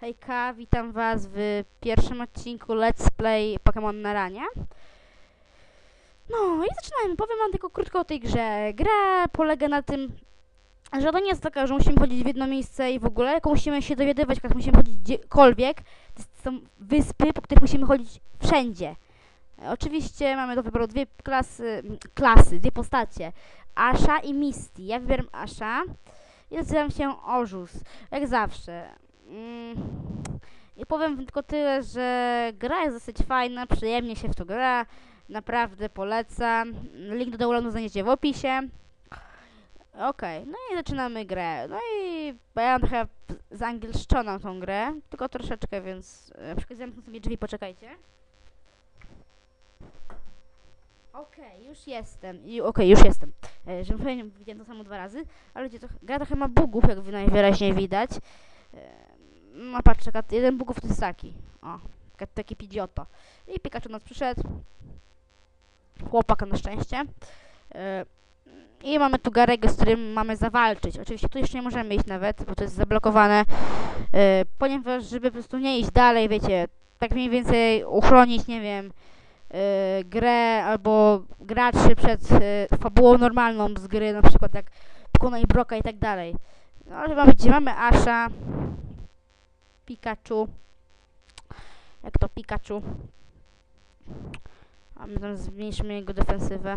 Hejka, witam was w pierwszym odcinku Let's Play Pokémon na ranie. No i zaczynajmy. Powiem wam tylko krótko o tej grze. Gra polega na tym, że to nie jest taka, że musimy chodzić w jedno miejsce i w ogóle, musimy się dowiadywać, jak musimy chodzić gdziekolwiek. To są wyspy, po których musimy chodzić wszędzie. Oczywiście mamy do wyboru dwie klasy, mm, klasy, dwie postacie. Asha i Misty. Ja wybieram Asha i nazywam się Orzus. Jak zawsze. Mm, I powiem tylko tyle, że gra jest dosyć fajna, przyjemnie się w to gra. Naprawdę polecam. Link do downloadu znajdziecie w opisie. Okej, no i zaczynamy grę. No i bo ja mam trochę zangielszczoną tą grę, tylko troszeczkę, więc e, na przykład zamknę sobie drzwi, poczekajcie. Okej, już jestem. Okej, już jestem. E, że pewnie widziałem to samo dwa razy, ale gdzie to, gra trochę ma bugów, jak wy najwyraźniej widać. E, no patrz, jeden bugów to jest taki. O, taki pidioto. I Pikachu nas przyszedł. Chłopaka na szczęście. E, I mamy tu Garego, z którym mamy zawalczyć. Oczywiście tu jeszcze nie możemy iść nawet, bo to jest zablokowane. E, ponieważ, żeby po prostu nie iść dalej, wiecie, tak mniej więcej uchronić, nie wiem, e, grę albo graczy przed fabułą normalną z gry, na przykład jak pokonaj Broka i tak dalej. No ale mamy, gdzie mamy Asha, Pikachu, jak to Pikachu, a my tam zmniejszymy jego defensywę.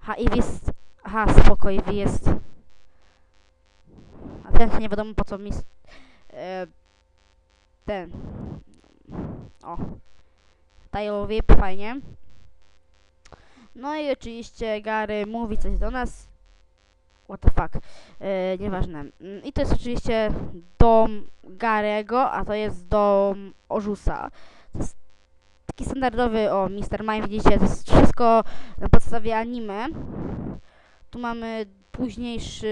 Ha, Eevee jest, aha, spoko, Eevee jest, a ten nie wiadomo po co mi, e, ten, o, Tail Whip, fajnie. No i oczywiście Gary mówi coś do nas. What the fuck. E, nieważne. Mm, I to jest oczywiście dom Garego, a to jest dom Orzusa. To jest taki standardowy, o, Mr. Mime, widzicie, to jest wszystko na podstawie anime. Tu mamy późniejszy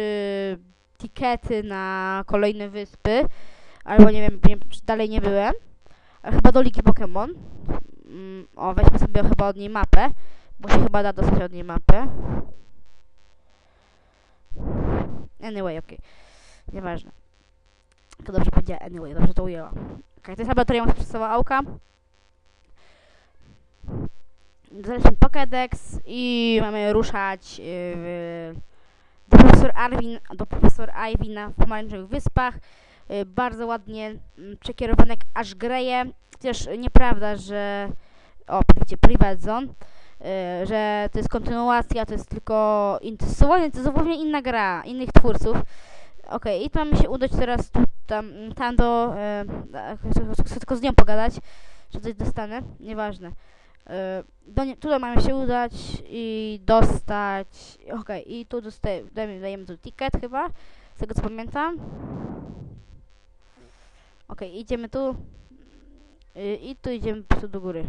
tikety na kolejne wyspy. Albo nie wiem, nie, czy dalej nie byłem. Ale chyba do Ligi Pokémon. Mm, o, weźmy sobie chyba od niej mapę, bo się chyba da dostać od niej mapę. Anyway, okej. Nieważne. To dobrze powiedziała, anyway, dobrze to ujęła. Okej, to jest laboratorium przedstawa Auka. Znaleźliśmy Pokédex i mamy ruszać yy, w- do profesor Arwin, do profesor Ivy na Pomarańczowych Wyspach. Yy, bardzo ładnie mm, przekierowanek aż greje. Chociaż nieprawda, że o, widzicie, Private Zone, yy, że to jest kontynuacja, to jest tylko zupełnie, to jest zupełnie inna gra, innych twórców. Okej, i mamy się udać teraz tu, tam, tam do, e, chcę, chcę tylko z nią pogadać, że coś dostanę, nieważne. E, do nie, tutaj mamy się udać i dostać, okej, i tu dostaje, dajemy, tu ticket chyba, z tego co pamiętam. Okej, idziemy tu. Y, I tu idziemy po prostu do góry.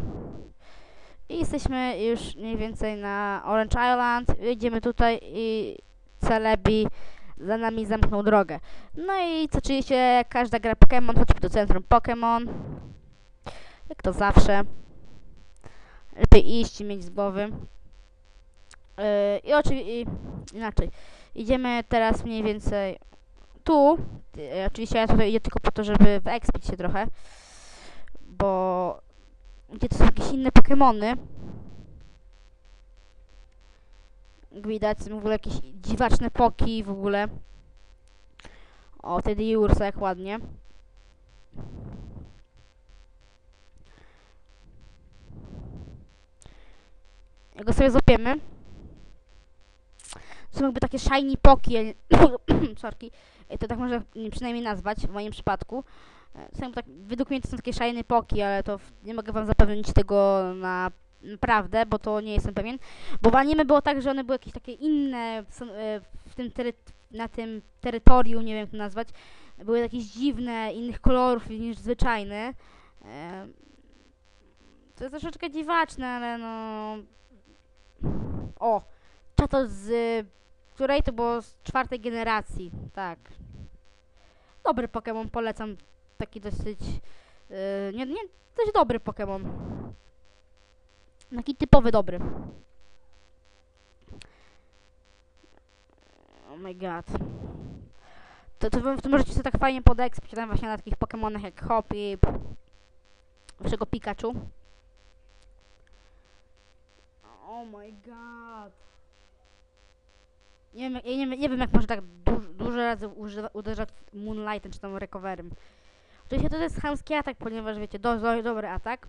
I jesteśmy już mniej więcej na Orange Island. Idziemy tutaj i Celebi za nami zamknął drogę. No i co oczywiście każda gra Pokémon, chodźmy do centrum Pokémon. Jak to zawsze. Lepiej iść i mieć z głowy. Yy, I oczywiście inaczej. Idziemy teraz mniej więcej tu. Yy, oczywiście ja tutaj idę tylko po to, żeby wyekspić się trochę. Bo gdzie to są jakieś inne Pokémony. Widać, w ogóle jakieś dziwaczne poki w ogóle. O, Teddy i Ursa, jak ładnie. Jak go sobie złapiemy. Są jakby takie shiny poki, sorki. To tak można przynajmniej nazwać w moim przypadku. E, Są tak, według mnie to są takie shiny poki, ale to nie mogę wam zapewnić tego na naprawdę, bo to nie jestem pewien. Bo w anime było tak, że one były jakieś takie inne w, e, tym na tym terytorium, nie wiem jak to nazwać. Były jakieś dziwne, innych kolorów niż zwyczajne. E, To jest troszeczkę dziwaczne, ale no... O! Czato z... której to było z czwartej generacji, tak. Dobry Pokémon, polecam. Taki dosyć... e, nie, nie, dość dobry Pokémon. Taki typowy dobry. Oh my god. to, to, to możecie sobie tak fajnie podekspić tam właśnie na takich Pokemonach jak Hoppip, naszego Pikachu. Oh my god. Nie wiem, nie, nie wiem jak może tak duż, dużo razy używa, uderzać Moonlightem czy tam Recoverem. Oczywiście to jest chamski atak, ponieważ wiecie, do, do, dobry atak.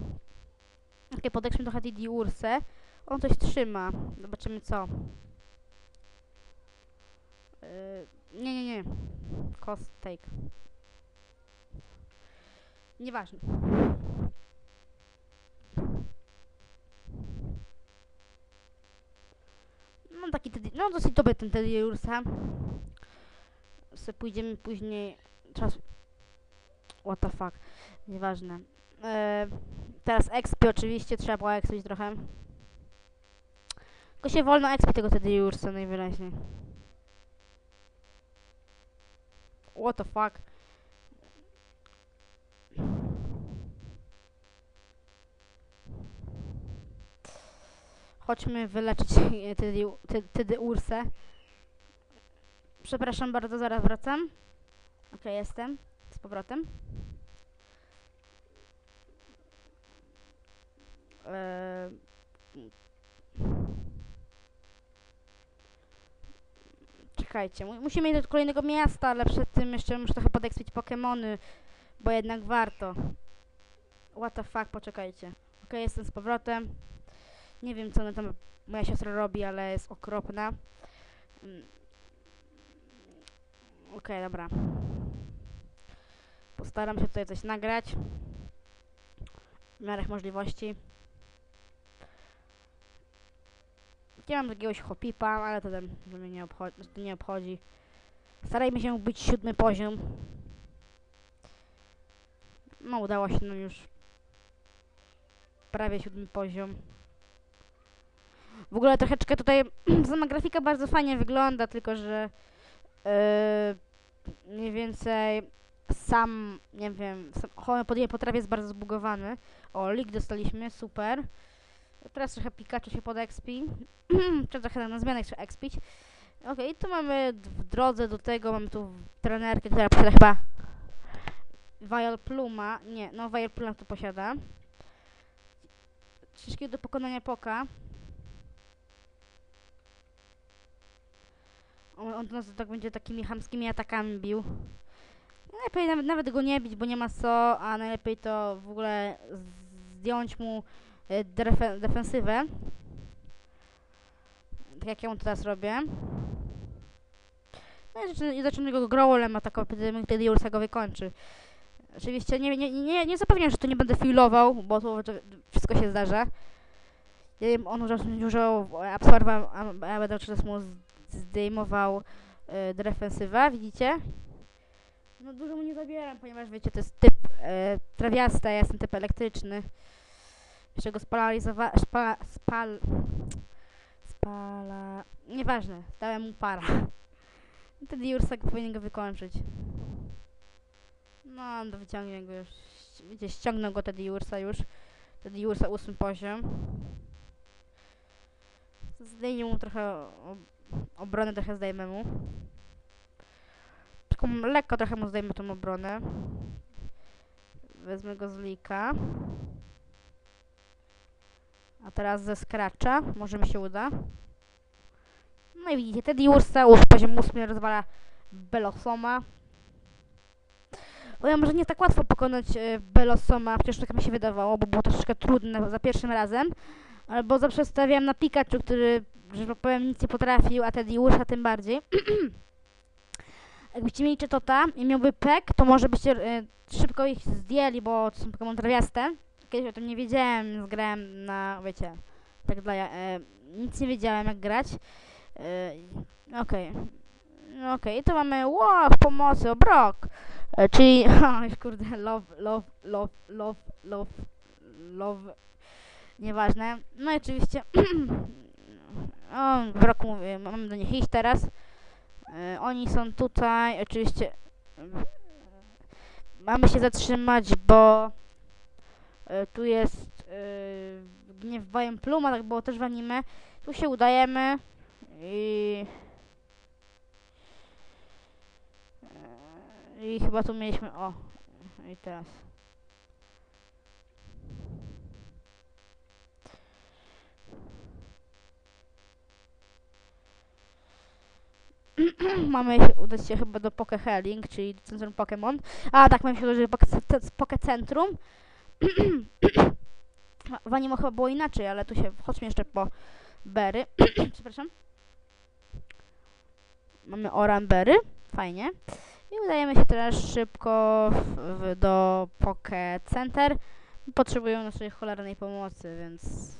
Okej, podekśmy trochę TD Ursę. On coś trzyma. Zobaczymy co. Yy, nie, nie, nie. Cost take. Nieważne. No taki Teddy, no dosyć dobry ten Teddy Ursa. Se pójdziemy później. Czas. What the fuck. Nieważne. E, teraz XP oczywiście trzeba było expić trochę. Tylko się wolno expi tego Teddy Ursa najwyraźniej. What the fuck. Chodźmy wyleczyć Teddy, Ty- Teddy Ursę. Przepraszam bardzo, zaraz wracam. Okej, jestem. Powrotem. Eee, Czekajcie, mu- musimy iść do kolejnego miasta, ale przed tym jeszcze muszę trochę podekspić Pokemony, bo jednak warto. What the fuck, poczekajcie. Okej, jestem z powrotem. Nie wiem, co ona tam moja siostra robi, ale jest okropna. Mm. Okej, dobra. Postaram się tutaj coś nagrać. W miarę możliwości. Mam jakiegoś hopipa, ale to, tam, mnie nie obchodzi, nie obchodzi. Starajmy się być siódmy poziom. No, udało się nam już prawie siódmy poziom. W ogóle troszeczkę tutaj sama grafika bardzo fajnie wygląda, tylko że yy, mniej więcej sam, nie wiem, sam podje potrafi jest bardzo zbugowany. O, lig dostaliśmy, super. Teraz trochę Pikachu się pod expi. Trzeba trochę na zmianę trzeba expić. Okej, tu mamy w drodze do tego, mamy tu trenerkę, która posiada chyba Vial Pluma. Nie, no Vial Pluma tu posiada. Ciężkiego do pokonania Poka. On, on nas tak będzie takimi chamskimi atakami bił. Najlepiej nawet, nawet go nie bić, bo nie ma co, a najlepiej to w ogóle zdjąć mu e, defe, defensywę. Tak jak ja mu teraz robię. No i zaczyna, i zaczyna go growlem atakować, wtedy Jursa go wykończy. Oczywiście nie, nie, nie, nie zapewniam, że to nie będę filował, bo to, to wszystko się zdarza. Nie wiem, on już dużo absorba, a ja będę teraz mu zdejmował y, defensywę, widzicie? No dużo mu nie zabieram, ponieważ wiecie, to jest typ e, trawiasta, ja jestem typ elektryczny. Jeszcze go spalaryzowa... Szpa, spal... Spala... Nieważne, dałem mu para. Wtedy Jursak powinien go wykończyć. No, no wyciągnie go już. Wiecie, ściągnął go Teddy Ursa już. Teddy Ursa ósmy poziom. Zdejmie mu trochę o- obronę, trochę zdejmę mu. Taką lekko trochę mu zdejmę tą obronę. Wezmę go z lika. A teraz ze Scratcha. Może mi się uda. No i widzicie, Teddy Ursa już poziom 8 rozwala Belosoma. Bo ja może nie tak łatwo pokonać e, Belosoma, przecież tak mi się wydawało, bo było troszeczkę trudne za pierwszym razem. Albo zawsze stawiałem na Pikachu, który, że tak powiem, nic nie potrafił, a Teddy Ursa tym bardziej. Jakbyście mieli Czetota i miałby pek, to może byście e, szybko ich zdjęli, bo to są Pokémon trawiaste. Kiedyś o tym nie wiedziałem, grałem na, wiecie, tak dla e, nic nie wiedziałem jak grać. E, Okej. No Okej, to mamy wow, pomocy, obrok. E, czyli, o, już kurde, love, love, love, love, love, love, nieważne. No i oczywiście, o, roku mówię, mamy do nich iść teraz. E, oni są tutaj, oczywiście, e, mamy się zatrzymać, bo e, tu jest e, gniew Bajem Pluma, tak było też w anime. Tu się udajemy i... I chyba tu mieliśmy, o, i teraz. mamy udać się chyba do Poke Helling, czyli do centrum Pokémon. A tak, mamy się udać do Poke, Ce- Poke Centrum. w Animo chyba było inaczej, ale tu się, chodźmy jeszcze po Berry. Przepraszam. Mamy Orambery, fajnie. I udajemy się teraz szybko w, w, do Poke Center. Potrzebują naszej cholernej pomocy, więc...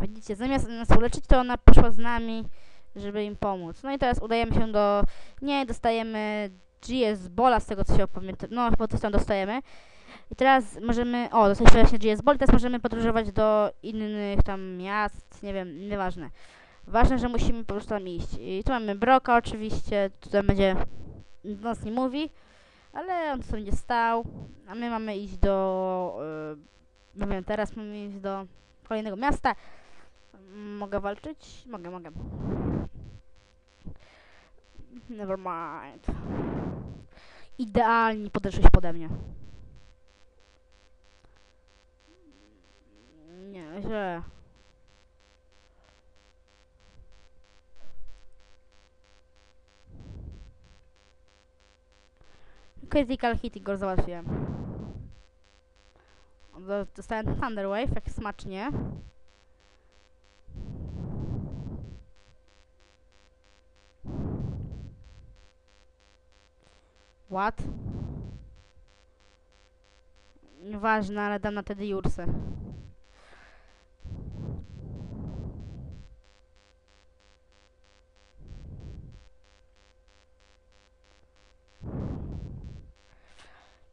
Widzicie, zamiast nas uleczyć, to ona poszła z nami, żeby im pomóc. No i teraz udajemy się do... Nie, dostajemy GS Bola, z tego co się pamiętam. No, chyba coś tam dostajemy. I teraz możemy... O, dostaliśmy właśnie GS Ball, teraz możemy podróżować do innych tam miast, nie wiem, nieważne. Ważne, że musimy po prostu tam iść. I tu mamy Broka oczywiście, tutaj będzie... Nas nie mówi, ale on sobie będzie stał, a my mamy iść do... Yy, nie wiem, teraz mamy iść do kolejnego miasta. Mogę walczyć? Mogę, mogę. Never mind. Idealnie podeszłeś pode mnie. Nie, źle. Critical hit i go załatwiłem. Do- Dostałem Thunder Wave, jak smacznie. What? Nieważne, ale dam na Teddy Jursę.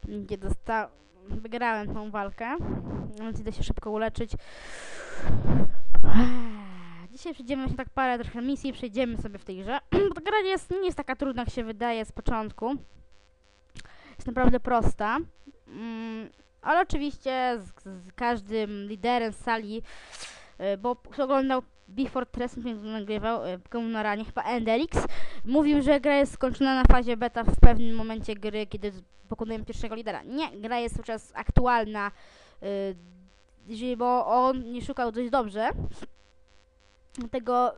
Gdzie dosta... Wygrałem tą walkę, więc idę się szybko uleczyć. Dzisiaj przejdziemy właśnie tak parę trochę misji, przejdziemy sobie w tej grze. Bo ta gra jest, nie jest taka trudna, jak się wydaje z początku. Jest naprawdę prosta. Mm, ale oczywiście z, z każdym liderem z sali, y, bo kto oglądał Before więc nagrywał na ranie, chyba Endelix, mówił, że gra jest skończona na fazie beta w pewnym momencie gry, kiedy pokonujemy pierwszego lidera. Nie, gra jest cały czas aktualna, jeżeli, bo on nie szukał dość dobrze, dlatego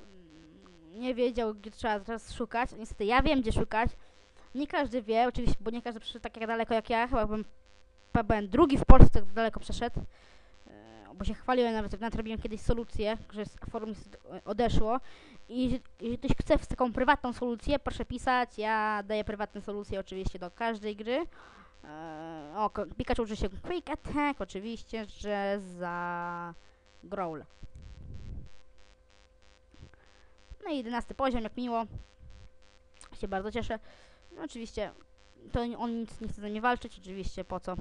nie wiedział, gdzie trzeba teraz szukać. Niestety ja wiem, gdzie szukać. Nie każdy wie, oczywiście, bo nie każdy przeszedł tak jak daleko jak ja, chyba byłem, chyba byłem drugi w Polsce, tak daleko przeszedł. E, Bo się chwaliłem nawet, nawet robiłem kiedyś solucję, że z forum jest- odeszło. I jeżeli ktoś chce w taką prywatną solucję, proszę pisać. Ja daję prywatne solucje oczywiście do każdej gry. E, o, Pikachu uczy się Quick Attack, oczywiście, że za Growl. No i 11 poziom, jak miło. Się bardzo cieszę. Oczywiście, to on nic nie chce ze mnie walczyć, oczywiście, po co?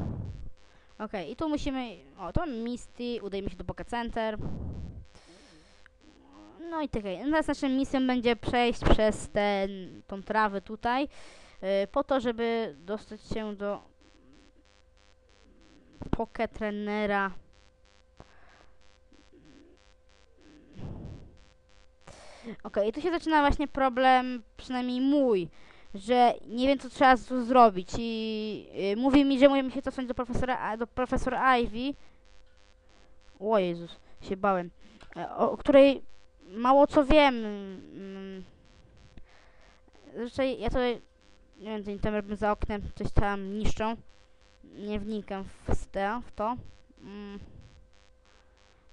Okej, i tu musimy, o, mamy Misty, udajemy się do Poké Center. No i czekaj, teraz naszą misją będzie przejść przez ten, tą trawę tutaj, y, po to, żeby dostać się do Poké Trenera. Okej, i tu się zaczyna właśnie problem, przynajmniej mój, że nie wiem, co trzeba tu zrobić i y, mówi mi, że musimy się cofnąć do profesora, do profesora Ivy. O Jezus, się bałem. E, O, której mało co wiem. mm. Zazwyczaj ja tutaj, nie wiem, ten robię za oknem, coś tam niszczą. Nie wnikam w, te, w to. Mm.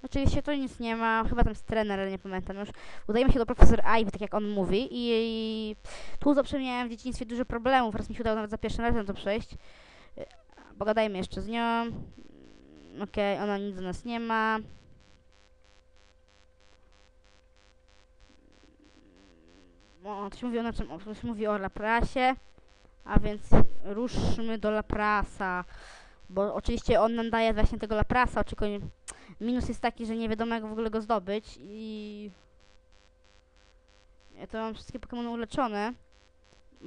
Oczywiście tu nic nie ma, chyba tam jest trener, ale nie pamiętam już. Udajemy się do profesor Ivy, tak jak on mówi i, i tu zawsze miałem w dzieciństwie dużo problemów, raz mi się udało nawet za pierwszym razem to przejść. Y, Pogadajmy jeszcze z nią. Mm, Okej, ona nic do nas nie ma. O, coś mówi o, czym, o, coś mówi o Laprasie, a więc ruszmy do Laprasa. Bo oczywiście on nam daje właśnie tego Laprasa, nie- minus jest taki, że nie wiadomo jak w ogóle go zdobyć i... Ja to mam wszystkie Pokémony uleczone.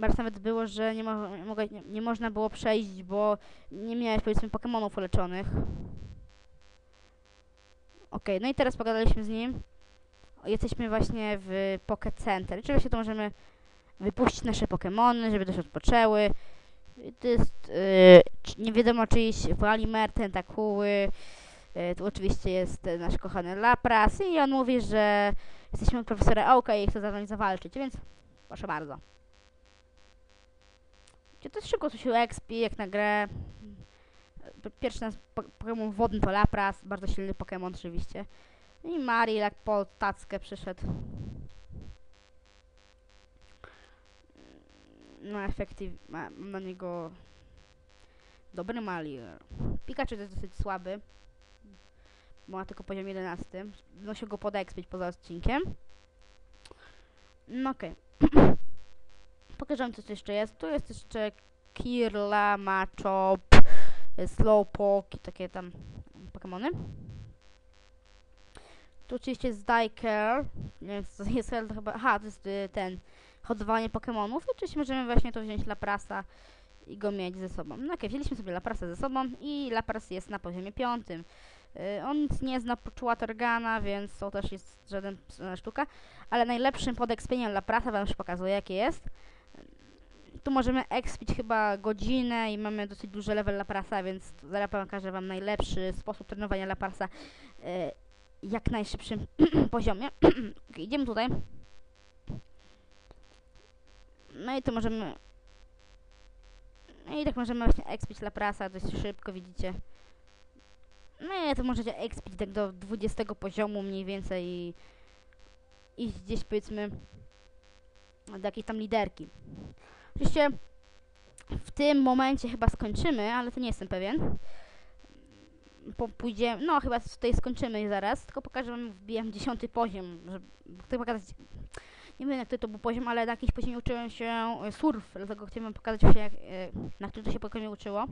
Raz nawet było, że nie, mo nie, nie, można było przejść, bo nie miałeś powiedzmy Pokémonów uleczonych. Okej, no i teraz pogadaliśmy z nim. Jesteśmy właśnie w Pocket Center. Oczywiście to możemy wypuścić nasze Pokemony, żeby też odpoczęły. To jest, y, czy- nie wiadomo czyjś Walimer, Tentakuły, y, tu oczywiście jest nasz kochany Lapras i on mówi, że jesteśmy od profesora Oaka i chce z nami zawalczyć, więc proszę bardzo. Gdzie to szybko, tu się expi, jak na grę. P- Pierwszy nasz po- Pokémon wodny to Lapras, bardzo silny Pokémon oczywiście. I Marilak po tackę przyszedł. No efektyw... ma- na niego... Dobry Mali. Pikachu to jest dosyć słaby. Bo ma tylko poziom 11. Muszę go podekspić poza odcinkiem. No okej. Pokażę wam co tu jeszcze jest. Tu jest jeszcze Kirla, Machop, Slowpoke i takie tam Pokemony. Tu oczywiście jest Diker. Nie wiem co jest, to chyba... Aha, to jest y, ten... Hodowanie Pokemonów. I oczywiście możemy właśnie to wziąć Laprasa i go mieć ze sobą. No okej, wzięliśmy sobie Laprasa ze sobą i Lapras jest na poziomie piątym. Y, on nie zna poczuła Torgana, więc to też jest żaden sztuka. Ale najlepszym podekspieniem Laprasa wam już pokazuję jakie jest. Tu możemy expić chyba godzinę i mamy dosyć duży level Laprasa, więc zaraz pokażę wam najlepszy sposób trenowania Laprasa y, jak najszybszym poziomie. Idziemy tutaj. No i tu możemy... No i tak możemy właśnie expić Laprasa dość szybko, widzicie. No to możecie expić tak do 20 poziomu mniej więcej i iść gdzieś powiedzmy do jakiejś tam liderki. Oczywiście w tym momencie chyba skończymy, ale to nie jestem pewien. Po, pójdziemy, no chyba tutaj skończymy zaraz, tylko pokażę wam, wbijam 10 poziom, żeby chcę pokazać, nie wiem jak to był poziom, ale na jakimś poziomie uczyłem się surf, dlatego chciałem wam pokazać jak, e, na którym to się poziomie uczyło.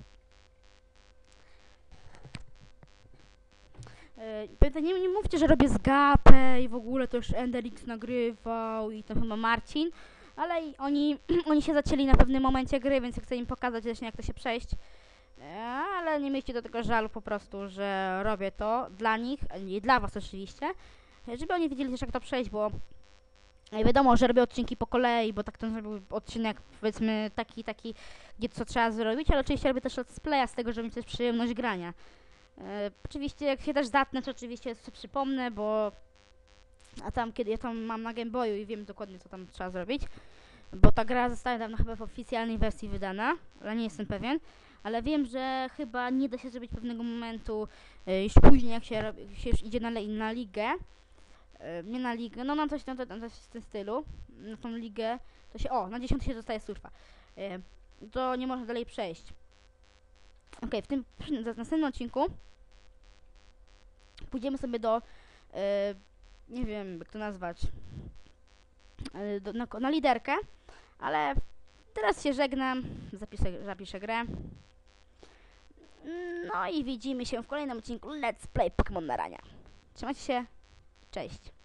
Pamiętaj, nie, nie mówcie, że robię zgapę i w ogóle to już Enderix nagrywał i to chyba Marcin, ale i oni, oni się zacięli na pewnym momencie gry, więc chcę im pokazać właśnie jak to się przejść. E, Ale nie miejcie do tego żalu po prostu, że robię to dla nich, nie dla was oczywiście, e, żeby oni wiedzieli też jak to przejść, bo e, wiadomo, że robię odcinki po kolei, bo tak to zrobił odcinek powiedzmy taki, taki, gdzie co trzeba zrobić, ale oczywiście robię też let's playa z tego, żeby mieć też przyjemność grania. E, oczywiście jak się też zatnę, to oczywiście sobie przypomnę, bo a tam kiedy ja tam mam na Game Boyu i wiem dokładnie co tam trzeba zrobić, bo ta gra została dawno chyba w oficjalnej wersji wydana, ale nie jestem pewien, ale wiem, że chyba nie da się zrobić pewnego momentu e, już później jak się, robi, się już idzie na, na ligę, e, nie na ligę, no na coś, na, na coś w tym stylu, na tą ligę, to się, o, na 10 się dostaje surfa, e, to nie można dalej przejść. Okej, w tym w następnym odcinku pójdziemy sobie do, e, nie wiem jak to nazwać, e, do, na, na liderkę, ale teraz się żegnam, zapiszę, zapiszę grę. No i widzimy się w kolejnym odcinku Let's Play Pokémon na rania. Trzymajcie się, cześć.